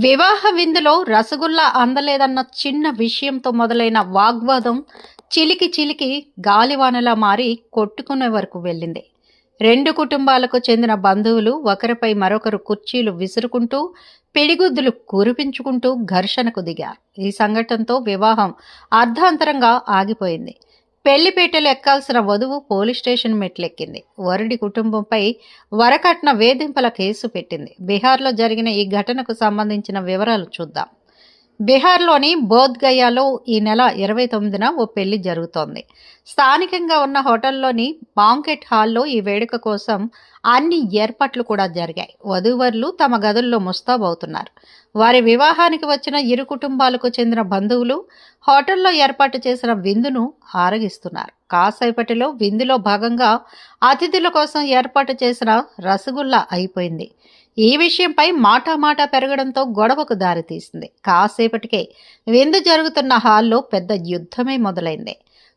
వివాహ విందులో రసగుల్లా అందలేదన్న చిన్న విషయంతో మొదలైన వాగ్వాదం చిలికి చిలికి గాలివానలా మారి కొట్టుకునే వరకు వెళ్ళింది. రెండు కుటుంబాలకు చెందిన బంధువులు ఒకరిపై మరొకరు కుర్చీలు విసురుకుంటూ పిడిగుద్దులు కురిపించుకుంటూ ఘర్షణకు దిగారు. ఈ సంఘటనతో వివాహం అర్ధాంతరంగా ఆగిపోయింది. పెళ్ళిపేటలు ఎక్కాల్సిన వధువు పోలీస్ స్టేషన్ మెట్లెక్కింది. వరుడి కుటుంబంపై వరకట్న వేధింపుల కేసు పెట్టింది. బీహార్లో జరిగిన ఈ ఘటనకు సంబంధించిన వివరాలు చూద్దాం. బీహార్లోని బోధ్గయాలో ఈ నెల ఇరవై తొమ్మిదిన ఓ పెళ్ళి జరుగుతోంది. స్థానికంగా ఉన్న హోటల్లోని బాంకెట్ హాల్లో ఈ వేడుక కోసం అన్ని ఏర్పాట్లు కూడా జరిగాయి. వధూవరులు తమ గదుల్లో ముస్తాబవుతున్నారు. వారి వివాహానికి వచ్చిన ఇరు కుటుంబాలకు చెందిన బంధువులు హోటల్లో ఏర్పాటు చేసిన విందును ఆరగిస్తున్నారు. కాసేపటిలో విందులో భాగంగా అతిథుల కోసం ఏర్పాటు చేసిన రసగుల్లా అయిపోయింది. ఈ విషయంపై మాటామాటా పెరగడంతో గొడవకు దారితీసింది కాసేపటికే విందు జరుగుతున్న హాల్లో పెద్ద యుద్ధమే మొదలైంది.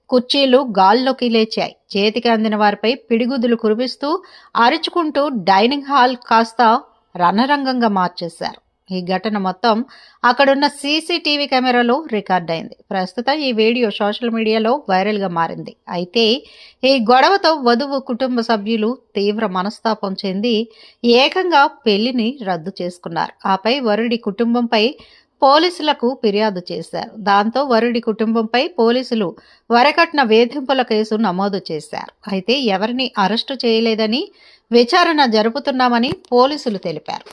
కుర్చీలు గాల్లోకి లేచాయి. చేతికి అందిన వారిపై పిడిగుదులు కురిపిస్తూ అరుచుకుంటూ డైనింగ్ హాల్ కాస్త రణరంగంగా మార్చేశారు. ఈ ఘటన మొత్తం అక్కడున్న సీసీటీవీ కెమెరాలో రికార్డ్ అయింది ప్రస్తుతం ఈ వీడియో సోషల్ మీడియాలో వైరల్గా మారింది. అయితే ఈ గొడవతో వధువు కుటుంబ సభ్యులు తీవ్ర మనస్తాపం చెంది ఏకంగా పెళ్ళిని రద్దు చేసుకున్నారు. ఆపై వరుడి కుటుంబంపై పోలీసులకు ఫిర్యాదు చేశారు. దాంతో వరుడి కుటుంబంపై పోలీసులు వరకట్న వేధింపుల కేసు నమోదు చేశారు. అయితే ఎవరిని అరెస్టు చేయలేదని విచారణ జరుపుతున్నామని పోలీసులు తెలిపారు.